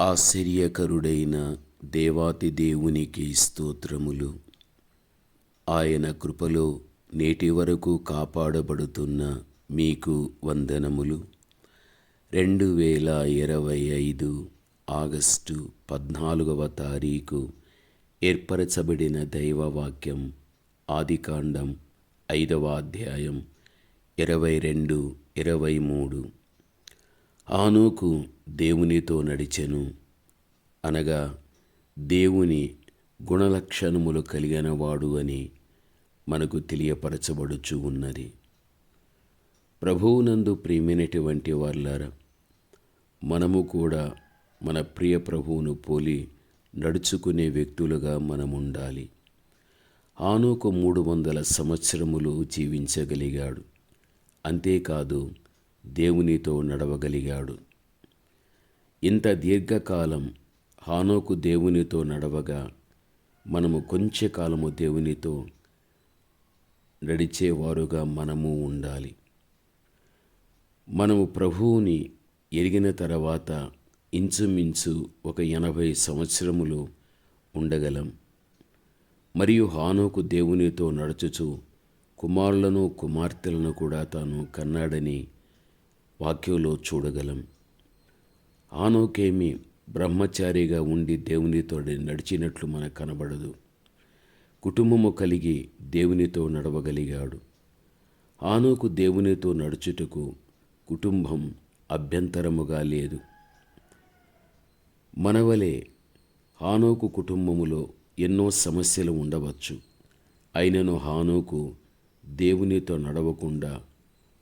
ఆశ్చర్యకరుడైన దేవాతి దేవునికి స్తోత్రములు. ఆయన కృపలో నేటి వరకు కాపాడబడుతున్న మీకు వందనములు. రెండు వేల ఇరవై ఐదు ఆగస్టు పద్నాలుగవ తారీఖు ఏర్పరచబడిన దైవవాక్యం ఆదికాండం ఐదవ అధ్యాయం ఇరవై రెండు ఇరవై మూడు. ఆనోకు దేవునితో నడిచెను. అనగా దేవుని గుణలక్షణములు కలిగినవాడు అని మనకు తెలియపరచబడుచు ఉన్నది. ప్రభువునందు ప్రియమైనటువంటి వాళ్ళారా మనము కూడా మన ప్రియ ప్రభువును పోలి నడుచుకునే వ్యక్తులుగా మనం ఉండాలి ఆనోకు మూడు వందల సంవత్సరములు జీవించగలిగాడు. అంతేకాదు దేవునితో నడవగలిగాడు. ఇంత దీర్ఘకాలం హానోకు దేవునితో నడవగా మనము కొంచెకాలము దేవునితో నడిచేవారుగా మనము ఉండాలి. మనము ప్రభువుని ఎరిగిన తర్వాత ఇంచుమించు ఒక ఎనభై సంవత్సరములు ఉండగలం. మరియు హానోకు దేవునితో నడుచుచు కుమారులను కుమార్తెలను కూడా తాను కన్నాడని వాక్యంలో చూడగలం. ఆనోకేమి బ్రహ్మచారిగా ఉండి దేవునితో నడిచినట్లు మనకు కనబడదు. కుటుంబము కలిగి దేవునితో నడవగలిగాడు. ఆనోకు దేవునితో నడుచుటకు కుటుంబం అభ్యంతరముగా లేదు. మనవలే హానోకు కుటుంబములో ఎన్నో సమస్యలు ఉండవచ్చు. అయినను హానోకు దేవునితో నడవకుండా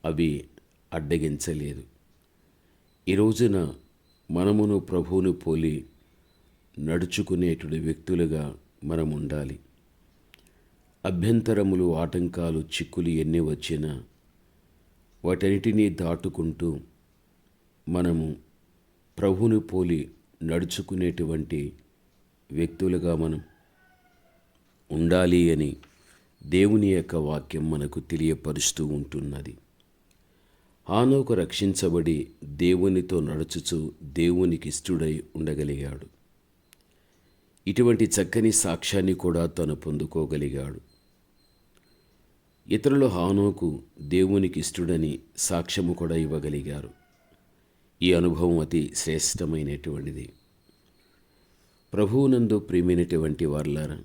అవి అడ్డగించలేదు. ఈ రోజున మనమును ప్రభువును పోలి నడుచుకునేటువంటి వ్యక్తులుగా మనం ఉండాలి అభ్యంతరములు ఆటంకాలు చిక్కులు ఎన్ని వచ్చినా వాటన్నిటినీ దాటుకుంటూ మనము ప్రభువును పోలి నడుచుకునేటువంటి వ్యక్తులుగా మనం ఉండాలి అని దేవుని యొక్క వాక్యం మనకు తెలియపరుస్తూ ఉంటున్నది. హానోకు రక్షించబడి దేవునితో నడుచుచు దేవునికి ఇష్టడై ఉండగలిగాడు. ఇటువంటి చక్కని సాక్ష్యాన్ని కూడా తను పొందుకోగలిగాడు. ఇతరులు హానోకు దేవునికి ఇష్టడని సాక్ష్యము కూడా ఇవ్వగలిగారు. ఈ అనుభవం అతి శ్రేష్టమైనటువంటిది. ప్రభువునందు ప్రియమైనటువంటి వార్లారా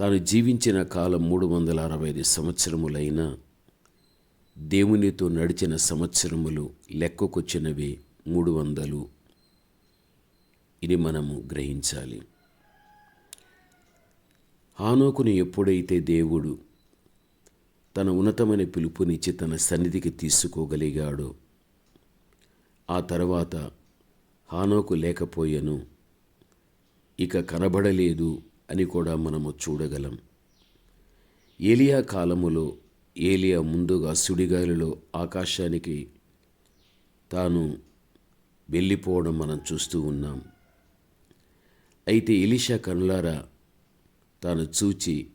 తాను జీవించిన కాలం మూడు వందల అరవై ఐదు సంవత్సరములైనా దేవునితో నడిచిన సంవత్సరములు లెక్కకొచ్చినవి మూడు వందలు ఇది మనము గ్రహించాలి. హానోకుని ఎప్పుడైతే దేవుడు తన ఉన్నతమైన పిలుపునిచ్చి తన సన్నిధికి తీసుకోగలిగాడో ఆ తర్వాత హానోకు లేకపోయెను ఇక కనబడలేదు అని కూడా మనము చూడగలం. ఏలియా కాలములో ఏలియా ముందుగా సుడిగాలిలో ఆకాశానికి తాను వెళ్ళిపోవడం మనం చూస్తూ ఉన్నాం. అయితే ఇలిషా కనులారా తాను చూచి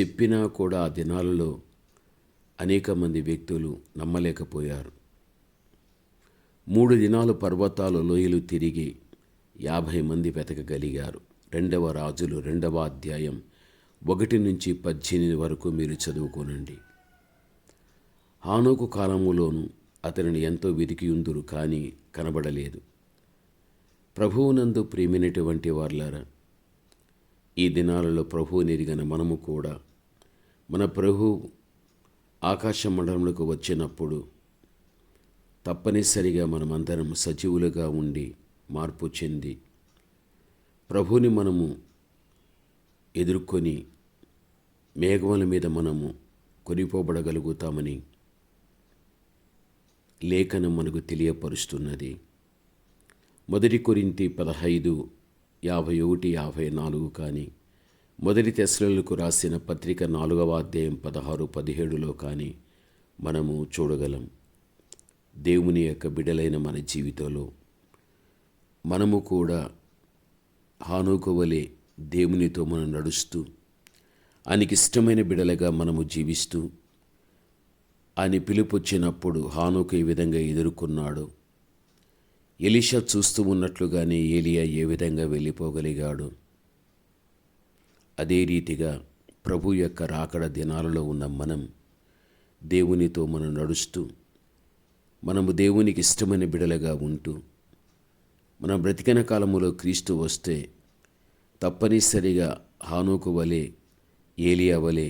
చెప్పినా కూడా ఆ దినాలలో అనేక మంది వ్యక్తులు నమ్మలేకపోయారు. మూడు దినాలు పర్వతాలు లోయలు తిరిగి యాభై మంది వెతకగలిగారు. రెండవ రాజులు రెండవ అధ్యాయం ఒకటి నుంచి పద్దెనిమిది వరకు మీరు చదువుకోనండి. హానోకు కాలములోను అతనిని ఎంతో వెతికియుందురు కానీ కనబడలేదు. ప్రభువునందు ప్రేమినటువంటి వార్లారా ఈ దినాలలో ప్రభువు నెరిగిన మనము కూడా మన ప్రభు ఆకాశ మండలంలోకి వచ్చినప్పుడు తప్పనిసరిగా మనమందరం సజీవులుగా ఉండి మార్పు చెంది ప్రభుని మనము ఎదుర్కొని మేఘముల మీద మనము కొనిపోబడగలుగుతామని లేఖనం మనకు తెలియపరుస్తున్నది. మొదటి కొరింతి పదహైదు యాభై ఒకటి యాభై నాలుగు కానీ మొదటి తెస్లకు రాసిన పత్రిక నాలుగవ అధ్యాయం పదహారు పదిహేడులో కానీ మనము చూడగలం. దేవుని యొక్క బిడలైన మన జీవితంలో మనము కూడా హానుకోవలే దేవునితో మనం నడుస్తూ ఆయనకి ఇష్టమైన బిడలగా మనము జీవిస్తూ ఆయన పిలుపు వచ్చినప్పుడు హానుకు ఈ విధంగా ఎదుర్కొన్నాడు. ఎలీషా చూస్తూ ఉన్నట్లుగానే ఏలియా ఏ విధంగా వెళ్ళిపోగలిగాడు? అదే రీతిగా ప్రభు యొక్క రాకడ దినాలలో ఉన్న మనం దేవునితో మనం నడుస్తూ మనము దేవునికి ఇష్టమైన బిడలుగా ఉంటూ మనం బ్రతికిన కాలములో క్రీస్తు వస్తే తప్పనిసరిగా హానుకు వలె ఏలియా వలె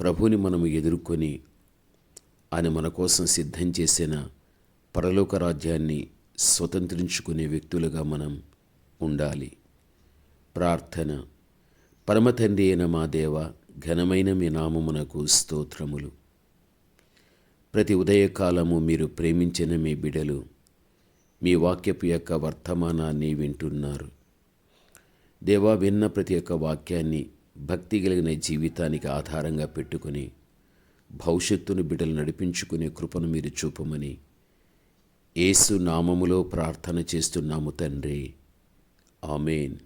ప్రభుని మనము ఎదుర్కొని ఆయన మన కోసం సిద్ధం చేసిన పరలోక రాజ్యాన్ని స్వతంత్రించుకునే వ్యక్తులుగా మనం ఉండాలి. ప్రార్థన. పరమతండ్రి అయిన మా దేవ ఘనమైన మీ నామమునకు స్తోత్రములు. ప్రతి ఉదయకాలము మీరు ప్రేమించిన మీ బిడలు మీ వాక్యపు యొక్క వర్తమానాన్ని వింటున్నారు. దేవా విన్న ప్రతి ఒక్క వాక్యాన్ని భక్తి కలిగిన జీవితానికి ఆధారంగా పెట్టుకుని భవిష్యత్తును బిడ్డలు నడిపించుకునే కృపను మీరు చూపమని ఏసు నామములో ప్రార్థన చేస్తున్నాము తండ్రి. ఆమెన్.